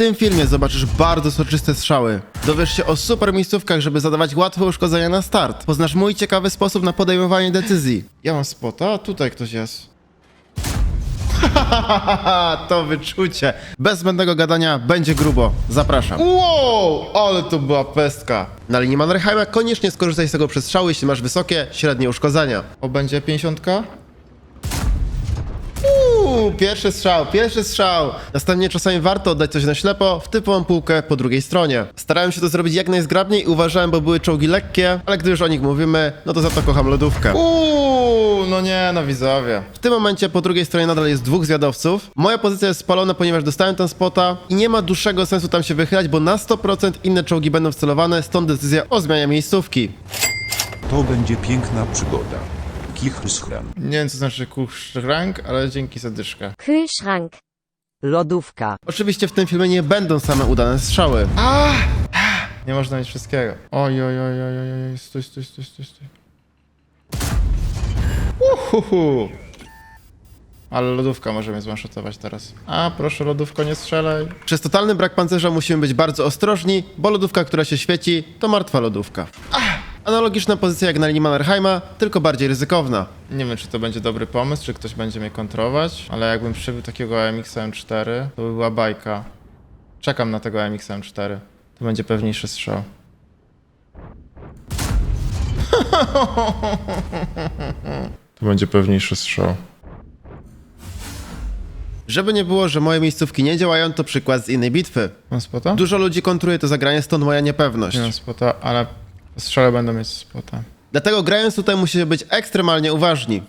tym filmie zobaczysz bardzo soczyste strzały. Dowiesz się o super miejscówkach, żeby zadawać łatwe uszkodzenia na start. Poznasz mój ciekawy sposób na podejmowanie decyzji. Ja mam spota, a tutaj ktoś jest. to wyczucie. Bez zbędnego gadania będzie grubo. Zapraszam. Wow, ale to była pestka. Na linii Mannerheima koniecznie skorzystaj z tego przestrzału, jeśli masz wysokie, średnie uszkodzenia. O, będzie 50? Uuu, pierwszy strzał, pierwszy strzał. Następnie czasami warto oddać coś na ślepo w typową półkę po drugiej stronie. Starałem się to zrobić jak najzgrabniej i uważałem, bo były czołgi lekkie, ale gdy już o nich mówimy, no to za to kocham lodówkę. Uuu, no nie, no widzowie. W tym momencie po drugiej stronie nadal jest dwóch zwiadowców. Moja pozycja jest spalona, ponieważ dostałem ten spota i nie ma dłuższego sensu tam się wychylać, bo na 100% inne czołgi będą wcelowane, stąd decyzja o zmianie miejscówki. To będzie piękna przygoda. Kichschram. Nie wiem co znaczy rank, ale dzięki za dyszkę. Kühlschrank. Lodówka. Oczywiście w tym filmie nie będą same udane strzały. A! Nie można mieć wszystkiego. Oj, oj, oj, oj, oj, oj, stój, stój, stój, stój, stój. Uhuhu. Ale lodówka może mnie teraz. A, proszę, lodówko, nie strzelaj. Przez totalny brak pancerza musimy być bardzo ostrożni, bo lodówka, która się świeci, to martwa lodówka. Ach! Analogiczna pozycja jak na linii Mannerheima, tylko bardziej ryzykowna. Nie wiem, czy to będzie dobry pomysł, czy ktoś będzie mnie kontrować, ale jakbym przybył takiego AMX M4, to by była bajka. Czekam na tego AMX M4. To będzie pewniejszy strzał. To będzie pewniejszy strzał. Żeby nie było, że moje miejscówki nie działają, to przykład z innej bitwy. Mam spota? Dużo ludzi kontruje to zagranie, stąd moja niepewność. Nie mam spota, ale strzale będą mieć spota. Dlatego grając tutaj musicie być ekstremalnie uważni.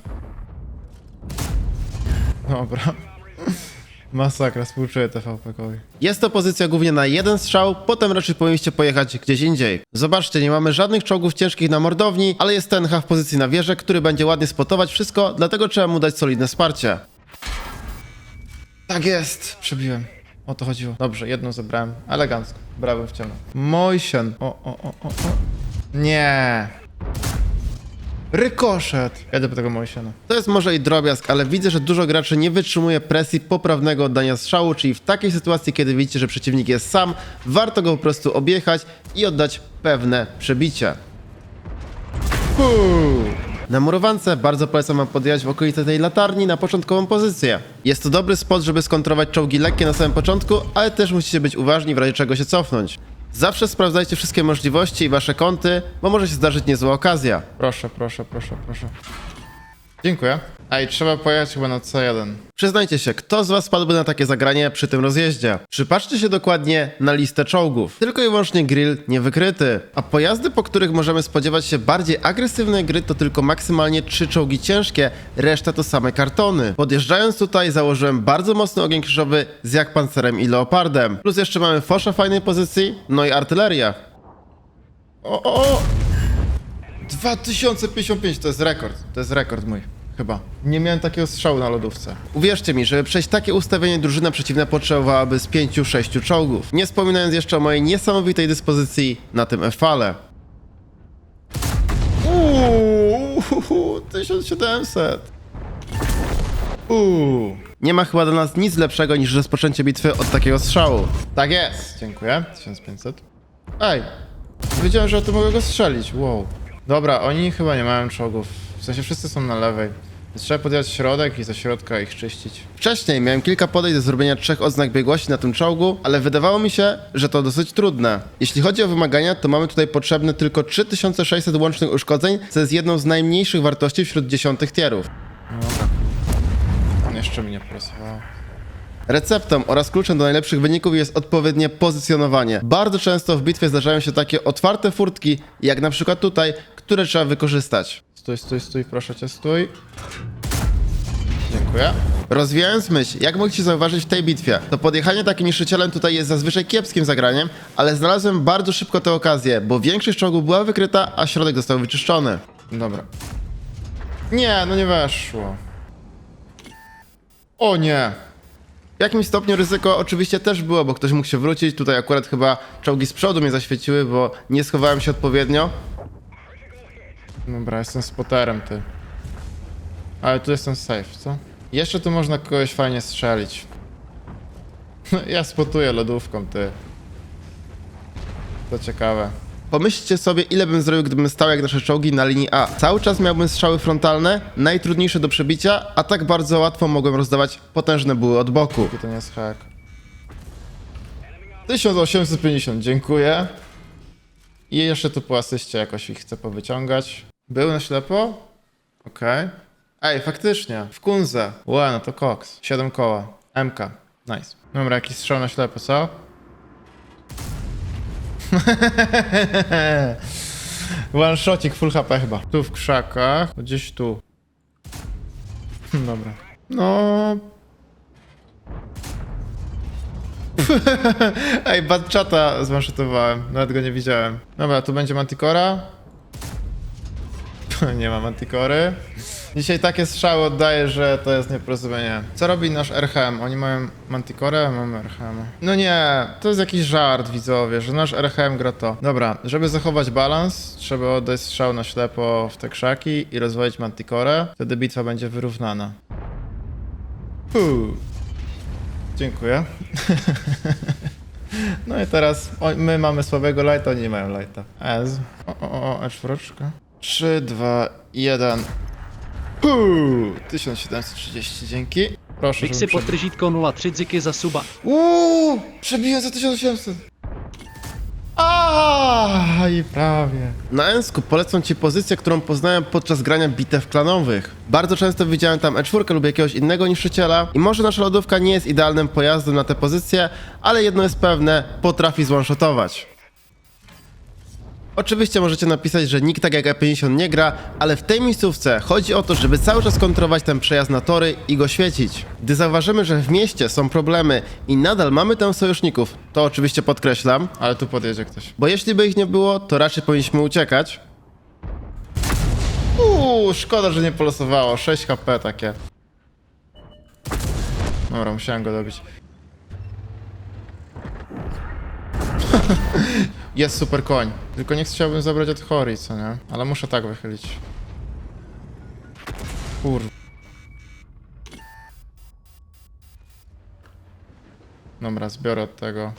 Dobra. Masakra, współczuję TVP-kowi. Jest to pozycja głównie na jeden strzał, potem raczej powinniście pojechać gdzieś indziej. Zobaczcie, nie mamy żadnych czołgów ciężkich na mordowni, ale jest ten w pozycji na wieżę, który będzie ładnie spotować wszystko, dlatego trzeba mu dać solidne wsparcie. Tak jest, przebiłem. O to chodziło. Dobrze, jedną zebrałem. Elegancko. Brałem w ciemno. Mojsen. O, o, o, o, o. Nie. Rykoszet. Jadę po tego Mojsiena. To jest może i drobiazg, ale widzę, że dużo graczy nie wytrzymuje presji poprawnego oddania strzału, czyli w takiej sytuacji, kiedy widzicie, że przeciwnik jest sam, warto go po prostu objechać i oddać pewne przebicie. Fuu. Na murowance bardzo polecam wam podjechać w okolice tej latarni na początkową pozycję. Jest to dobry spot, żeby skontrować czołgi lekkie na samym początku, ale też musicie być uważni w razie czego się cofnąć. Zawsze sprawdzajcie wszystkie możliwości i wasze kąty, bo może się zdarzyć niezła okazja. Proszę, proszę, proszę, proszę. Dziękuję. A i trzeba pojechać chyba na C1. Przyznajcie się, kto z was spadłby na takie zagranie przy tym rozjeździe? Przypatrzcie się dokładnie na listę czołgów. Tylko i wyłącznie grill niewykryty. A pojazdy, po których możemy spodziewać się bardziej agresywnej gry, to tylko maksymalnie trzy czołgi ciężkie, reszta to same kartony. Podjeżdżając tutaj założyłem bardzo mocny ogień krzyżowy z jak pancerem i leopardem. Plus jeszcze mamy fosza fajnej pozycji, no i artyleria. O, o, o! 2055 to jest rekord. To jest rekord mój. Chyba. Nie miałem takiego strzału na lodówce. Uwierzcie mi, żeby przejść takie ustawienie, drużyna przeciwna potrzebowałaby z 5-6 czołgów. Nie wspominając jeszcze o mojej niesamowitej dyspozycji na tym F-fale. Uuu, 1700. Uuu. Nie ma chyba dla nas nic lepszego niż rozpoczęcie bitwy od takiego strzału. Tak jest. Dziękuję. 1500. Ej, wiedziałem, że o tym mogę go strzelić. Wow. Dobra, oni chyba nie mają czołgów. W sensie wszyscy są na lewej. Więc trzeba podjechać środek i ze środka ich czyścić. Wcześniej miałem kilka podejść do zrobienia trzech odznak biegłości na tym czołgu, ale wydawało mi się, że to dosyć trudne. Jeśli chodzi o wymagania, to mamy tutaj potrzebne tylko 3600 łącznych uszkodzeń, co jest jedną z najmniejszych wartości wśród dziesiątych tierów. No dobra. On jeszcze mnie porysowało. Receptą oraz kluczem do najlepszych wyników jest odpowiednie pozycjonowanie. Bardzo często w bitwie zdarzają się takie otwarte furtki, jak na przykład tutaj, które trzeba wykorzystać. Stój, stój, stój, proszę cię, stój. Dziękuję. Rozwijając myśl, jak mogliście zauważyć w tej bitwie, to podjechanie takim niszczycielem tutaj jest zazwyczaj kiepskim zagraniem, ale znalazłem bardzo szybko tę okazję, bo większość czołgów była wykryta, a środek został wyczyszczony. Dobra. Nie, no nie weszło. O nie! W jakimś stopniu ryzyko oczywiście też było, bo ktoś mógł się wrócić. Tutaj akurat chyba czołgi z przodu mnie zaświeciły, bo nie schowałem się odpowiednio. Dobra, jestem spoterem, ty. Ale tu jestem safe, co? Jeszcze tu można kogoś fajnie strzelić. Ja spotuję lodówką, ty. To ciekawe. Pomyślcie sobie, ile bym zrobił, gdybym stał jak nasze czołgi na linii A. Cały czas miałbym strzały frontalne, najtrudniejsze do przebicia, a tak bardzo łatwo mogłem rozdawać potężne buły od boku. To nie jest hack. 1850, dziękuję. I jeszcze tu po asyście jakoś ich chcę powyciągać. Był na ślepo? Okej. Ej, faktycznie, w kunze. Łe, no to koks. 7 koła. MK. Nice. Dobra, jakiś strzał na ślepo, co? One shotик, full HP chyba. Tu w krzakach, gdzieś tu. Dobra. No, Ej, Badchata zmanszytowałem, nawet go nie widziałem. Dobra, tu będzie Manticora. nie ma Manticory. Dzisiaj takie strzały oddaję, że to jest nieporozumienie. Co robi nasz RHM? Oni mają Manticorę, a mamy RHM. No nie, to jest jakiś żart, widzowie, że nasz RHM gra to. Dobra, żeby zachować balans, trzeba oddać strzał na ślepo w te krzaki i rozwalić Manticorę. Wtedy bitwa będzie wyrównana. Puh. Dziękuję. no i teraz o, my mamy słabego lighta, oni nie mają lighta. Ez. O, o, o, H4. 3, 2, 1. Puu! 1730, dzięki. Proszę, żeby przebił. podtržítko 03 dziky za suba. Uuu! Przebiłem za 1800. A i prawie. Na Ensku polecam Ci pozycję, którą poznałem podczas grania bitew klanowych. Bardzo często widziałem tam E4 lub jakiegoś innego niszczyciela i może nasza lodówka nie jest idealnym pojazdem na tę pozycję, ale jedno jest pewne, potrafi zwanshotować. Oczywiście możecie napisać, że nikt tak jak E50 nie gra, ale w tej miejscówce chodzi o to, żeby cały czas kontrolować ten przejazd na tory i go świecić. Gdy zauważymy, że w mieście są problemy i nadal mamy tam sojuszników, to oczywiście podkreślam, Ale tu podjedzie ktoś. bo jeśli by ich nie było, to raczej powinniśmy uciekać. Uuu, szkoda, że nie polosowało. 6 HP takie. Dobra, musiałem go dobić. Jest super koń. Tylko nie chciałbym zabrać od Hori, co nie? Ale muszę tak wychylić. Kur... Dobra, zbiorę od tego.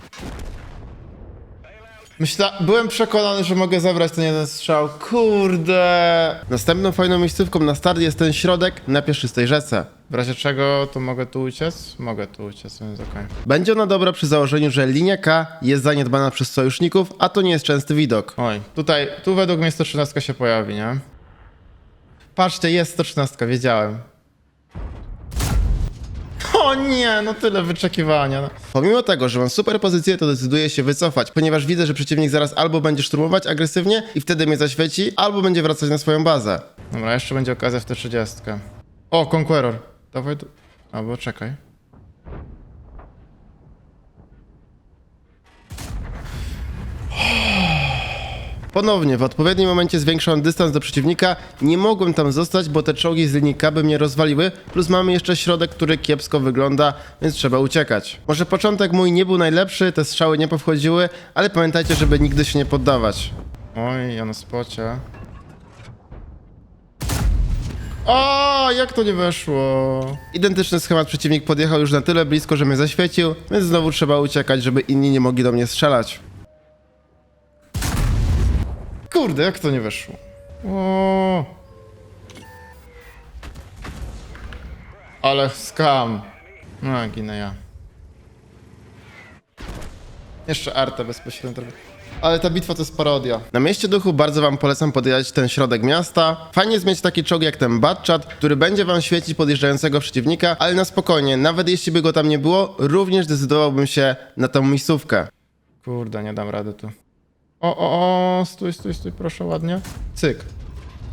Myśla... Byłem przekonany, że mogę zabrać ten jeden strzał. Kurde! Następną fajną miejscówką na start jest ten środek na pieszczystej rzece. W razie czego, to mogę tu uciec? Mogę tu uciec, więc okej. Będzie ona dobra przy założeniu, że linia K jest zaniedbana przez sojuszników, a to nie jest częsty widok. Oj, tutaj, tu według mnie 113 się pojawi, nie? Patrzcie, jest 113, wiedziałem. O nie, no tyle wyczekiwania. No. Pomimo tego, że mam super pozycję, to decyduję się wycofać, ponieważ widzę, że przeciwnik zaraz albo będzie szturmować agresywnie i wtedy mnie zaświeci, albo będzie wracać na swoją bazę. Dobra, jeszcze będzie okazja w T30. O, Conqueror. Dawaj tu. Albo czekaj. Ponownie, w odpowiednim momencie zwiększam dystans do przeciwnika. Nie mogłem tam zostać, bo te czołgi z linii K by mnie rozwaliły, plus mamy jeszcze środek, który kiepsko wygląda, więc trzeba uciekać. Może początek mój nie był najlepszy, te strzały nie powchodziły, ale pamiętajcie, żeby nigdy się nie poddawać. Oj, ja na spocie. O, jak to nie weszło? Identyczny schemat przeciwnik podjechał już na tyle blisko, że mnie zaświecił, więc znowu trzeba uciekać, żeby inni nie mogli do mnie strzelać. Kurde, jak to nie weszło? O. Ale skam. No, ginę ja. Jeszcze Arta bezpośrednio. Ale ta bitwa to jest parodia. Na mieście duchu bardzo wam polecam podjechać ten środek miasta. Fajnie jest mieć taki czołg jak ten Batchat, który będzie wam świecić podjeżdżającego przeciwnika, ale na spokojnie, nawet jeśli by go tam nie było, również zdecydowałbym się na tą miejscówkę. Kurde, nie dam rady tu. O, o, o, stój, stój, stój, proszę ładnie. Cyk.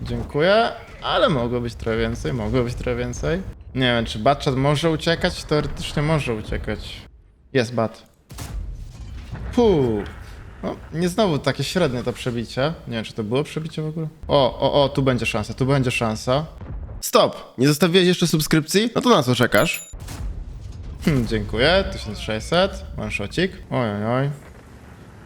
Dziękuję, ale mogło być trochę więcej, mogło być trochę więcej. Nie wiem, czy Batchat może uciekać? Teoretycznie może uciekać. Jest Bat. Puh. No, nie znowu takie średnie to przebicie. Nie wiem, czy to było przebicie w ogóle. O, o, o, tu będzie szansa, tu będzie szansa. Stop! Nie zostawiłeś jeszcze subskrypcji? No to na co czekasz? Hmm, dziękuję, 1600, one. Oj, oj, oj.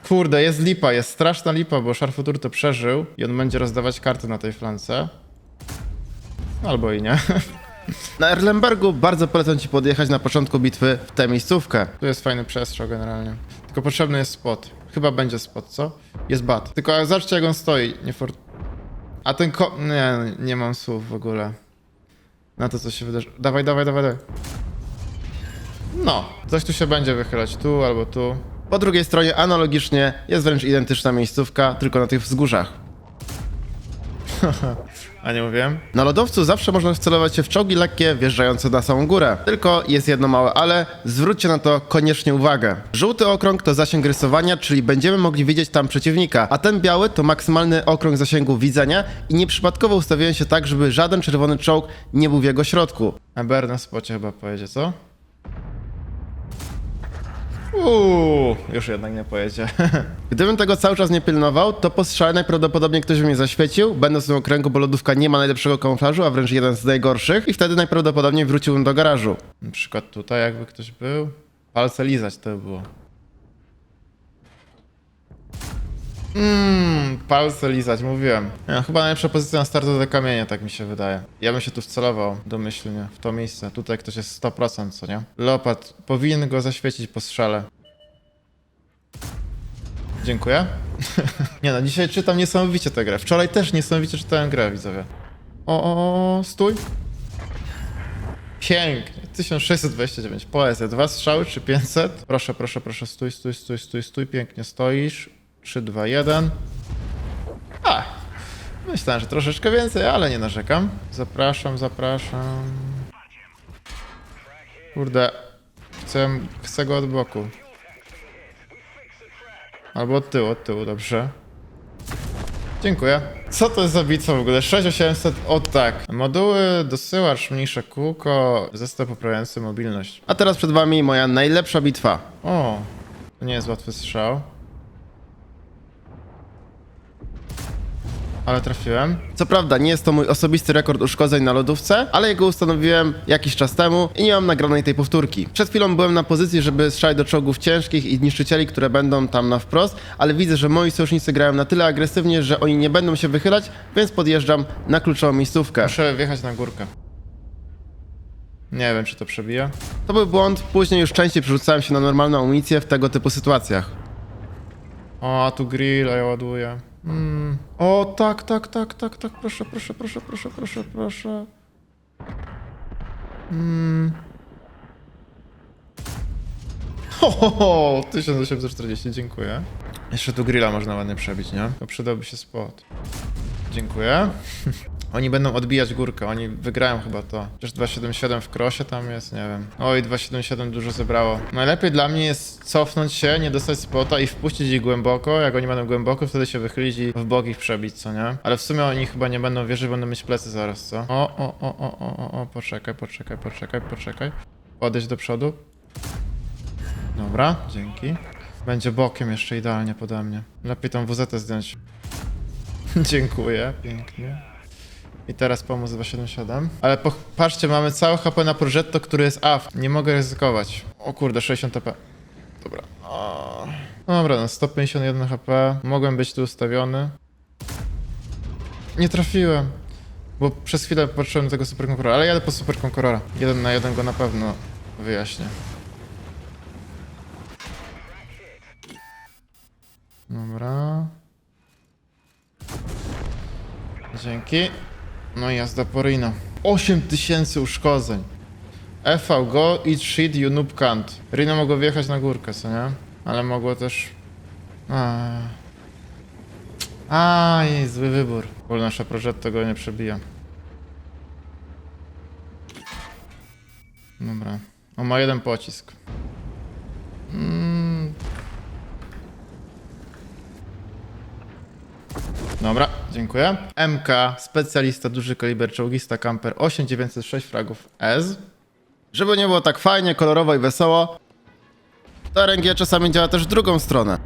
Kurde, jest lipa, jest straszna lipa, bo Szarfutur to przeżył i on będzie rozdawać karty na tej flance. Albo i nie. Na Erlenbergu bardzo polecam ci podjechać na początku bitwy w tę miejscówkę. Tu jest fajny przestrzał generalnie. Tylko potrzebny jest spot. Chyba będzie spot, co? Jest bat. Tylko zobaczcie jak on stoi. Nie for... A ten ko... Nie, nie mam słów w ogóle. Na to, co się wydarzy. Dawaj, dawaj, dawaj, dawaj. No. Coś tu się będzie wychylać. Tu albo tu. Po drugiej stronie analogicznie jest wręcz identyczna miejscówka, tylko na tych wzgórzach. A nie mówiłem? Na lodowcu zawsze można wcelować się w czołgi lekkie wjeżdżające na samą górę. Tylko jest jedno małe ale, zwróćcie na to koniecznie uwagę. Żółty okrąg to zasięg rysowania, czyli będziemy mogli widzieć tam przeciwnika, a ten biały to maksymalny okrąg zasięgu widzenia i nieprzypadkowo ustawiłem się tak, żeby żaden czerwony czołg nie był w jego środku. EBR na spocie chyba pojedzie, co? Uuu, już jednak nie pojedzie. Gdybym tego cały czas nie pilnował, to po strzale najprawdopodobniej ktoś by mnie zaświecił, będąc w tym okręgu, bo lodówka nie ma najlepszego kamuflażu, a wręcz jeden z najgorszych i wtedy najprawdopodobniej wróciłbym do garażu. Na przykład tutaj jakby ktoś był. Palce lizać to by było. Mmm, palce lizać, mówiłem. Ja, chyba najlepsza pozycja na startu do kamienia, tak mi się wydaje. Ja bym się tu wcelował domyślnie, w to miejsce. Tutaj ktoś jest 100%, co nie? Leopard, powinien go zaświecić po strzale. Dziękuję. nie no, dzisiaj czytam niesamowicie tę grę. Wczoraj też niesamowicie czytałem grę, widzowie. O, o, o, stój. Pięknie. 1629. Poezja. Dwa strzały czy 500? Proszę, proszę, proszę. Stój, stój, stój, stój, stój. Pięknie stoisz. 3, 2, 1. A! Myślałem, że troszeczkę więcej, ale nie narzekam. Zapraszam, zapraszam. Kurde. Chcę, chcę go od boku. Albo od tyłu, od tyłu, dobrze. Dziękuję. Co to jest za bitwa w ogóle? 6800, o tak. Moduły, dosyłacz, mniejsze kółko, zestaw poprawiający mobilność. A teraz przed wami moja najlepsza bitwa. O, to nie jest łatwy strzał. Ale trafiłem. Co prawda nie jest to mój osobisty rekord uszkodzeń na lodówce, ale jego ustanowiłem jakiś czas temu i nie mam nagranej tej powtórki. Przed chwilą byłem na pozycji, żeby strzelać do czołgów ciężkich i niszczycieli, które będą tam na wprost, ale widzę, że moi sojusznicy grają na tyle agresywnie, że oni nie będą się wychylać, więc podjeżdżam na kluczową miejscówkę. Muszę wjechać na górkę. Nie wiem, czy to przebija. To był błąd, później już częściej przerzucałem się na normalną amunicję w tego typu sytuacjach. O, a tu grill, a ja ładuję. Mm. O, tak, tak, tak, tak, tak, proszę, proszę, proszę, proszę, proszę, proszę. Mm. Ho, ho, ho, 1840, dziękuję. Jeszcze tu grilla można ładnie przebić, nie? To przydałby się spot. Dziękuję. Oni będą odbijać górkę, oni wygrają chyba to. Chociaż 277 w krosie tam jest, nie wiem. Oj, 277 dużo zebrało. Najlepiej dla mnie jest cofnąć się, nie dostać spota i wpuścić ich głęboko. Jak oni będą głęboko, wtedy się wychylić i w bok ich przebić, co nie? Ale w sumie oni chyba nie będą wierzyć, będą mieć plecy zaraz, co? O, o, o, o, o, o, o, poczekaj, poczekaj, poczekaj, poczekaj. Podejść do przodu. Dobra, dzięki. Będzie bokiem jeszcze idealnie pode mnie. Lepiej tą WZ zdjąć. Dziękuję, pięknie. I teraz pomóc 277. Ale po, patrzcie, mamy całe HP na Progetto, który jest AF. Nie mogę ryzykować. O kurde, 60 HP. Dobra. O. Dobra, no 151 HP. Mogłem być tu ustawiony. Nie trafiłem. Bo przez chwilę patrzyłem tego Super Conquerora, ale jadę po Super Conquerora. Jeden na jeden go na pewno wyjaśnię. Dobra. Dzięki. No i jazda po Rino. 8000 uszkodzeń. FV, go, eat shit, you noob can't. Rino mogło wjechać na górkę, co nie? Ale mogło też... A, zły wybór. Bo nasza Progetto go nie przebija. Dobra. On ma jeden pocisk. Dobra, dziękuję. MK, specjalista, duży kaliber, czołgista, camper, 8906 fragów S. Żeby nie było tak fajnie, kolorowo i wesoło, to RNG czasami działa też w drugą stronę.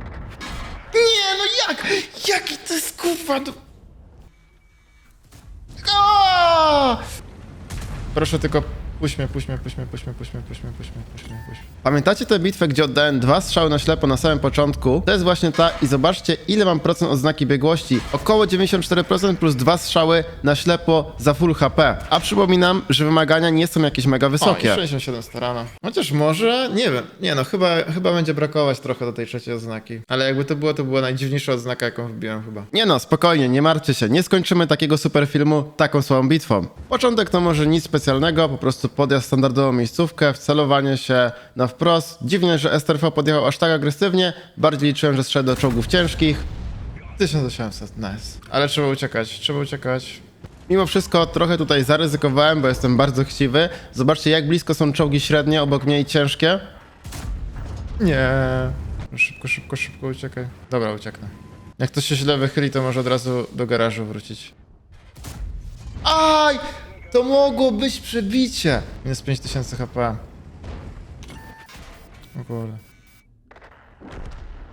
Nie, no jak? Jaki to jest kurwa? Proszę tylko Puść mnie, puść mnie, puść mnie, puść mnie, puść mnie, puść mnie, puść mnie, puść mnie, puść mnie. Pamiętacie tę bitwę, gdzie oddałem dwa strzały na ślepo na samym początku? To jest właśnie ta i zobaczcie, ile mam procent odznaki biegłości. Około 94% plus dwa strzały na ślepo za full HP. A przypominam, że wymagania nie są jakieś mega O, i wysokie. 67 starana. Chociaż może, nie wiem, nie no, chyba, chyba będzie brakować trochę do tej trzeciej odznaki. Ale jakby to było, to była najdziwniejsza odznaka, jaką wbiłem chyba. Nie no, spokojnie, nie martwcie się, nie skończymy takiego super filmu taką słabą bitwą. Początek to może nic specjalnego, po prostu podjazd standardową miejscówkę, wcelowanie się na wprost. Dziwnie, że STRV podjechał aż tak agresywnie, bardziej liczyłem, że strzedł do czołgów ciężkich. 1800, nice. Ale trzeba uciekać, trzeba uciekać. Mimo wszystko trochę tutaj zaryzykowałem, bo jestem bardzo chciwy. Zobaczcie, jak blisko są czołgi średnie, obok mnie i ciężkie. Nie. Szybko, szybko, szybko uciekaj. Dobra, ucieknę. Jak to się źle wychyli, to może od razu do garażu wrócić. Aj! To mogło być przebicie! Minus 5000 HP. O kurde.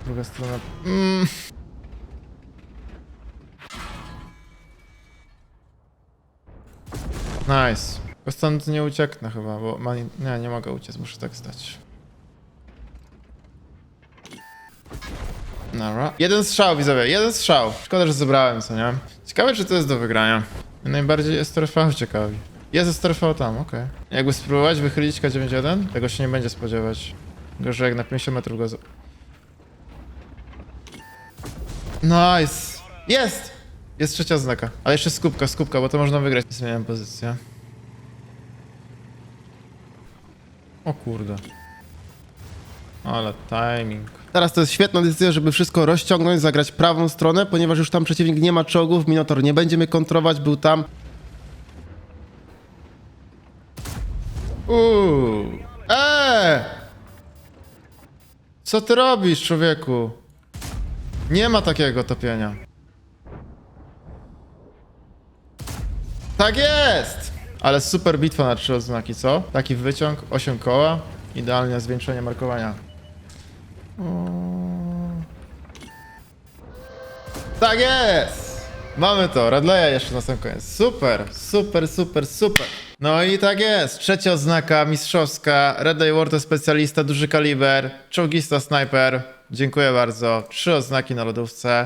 Druga strona. Mm. Nice. Bo stąd nie ucieknę chyba, bo ma... Nie, nie mogę uciec, muszę tak stać. Dobra. Jeden strzał, widzowie, jeden strzał. Szkoda, że zebrałem, co nie? Ciekawe, czy to jest do wygrania. Mnie Najbardziej STRV ciekawi. Jest STRV tam, okej. Jakby spróbować wychylić K91, tego się nie będzie spodziewać. Gorzej jak na 50 metrów go... Nice! Jest! Jest trzecia znaka. Ale jeszcze skupka, skupka, bo to można wygrać. Zmieniam pozycję. O kurde. Ale timing. Teraz to jest świetna decyzja, żeby wszystko rozciągnąć, zagrać prawą stronę, ponieważ już tam przeciwnik nie ma czołgów, Minotaur nie będzie mnie kontrować, był tam. Uuu. Eee! Co ty robisz, człowieku? Nie ma takiego topienia. Tak jest! Ale super bitwa na trzy odznaki, co? Taki wyciąg, 8 koła, idealnie zwieńczenie markowania. Tak jest! Mamy to, Radleja jeszcze na sam koniec. Super, super, super, super. No i tak jest. Trzecia oznaka mistrzowska. Red Day War to specjalista, duży kaliber, czołgista, snajper. Dziękuję bardzo. Trzy oznaki na lodówce.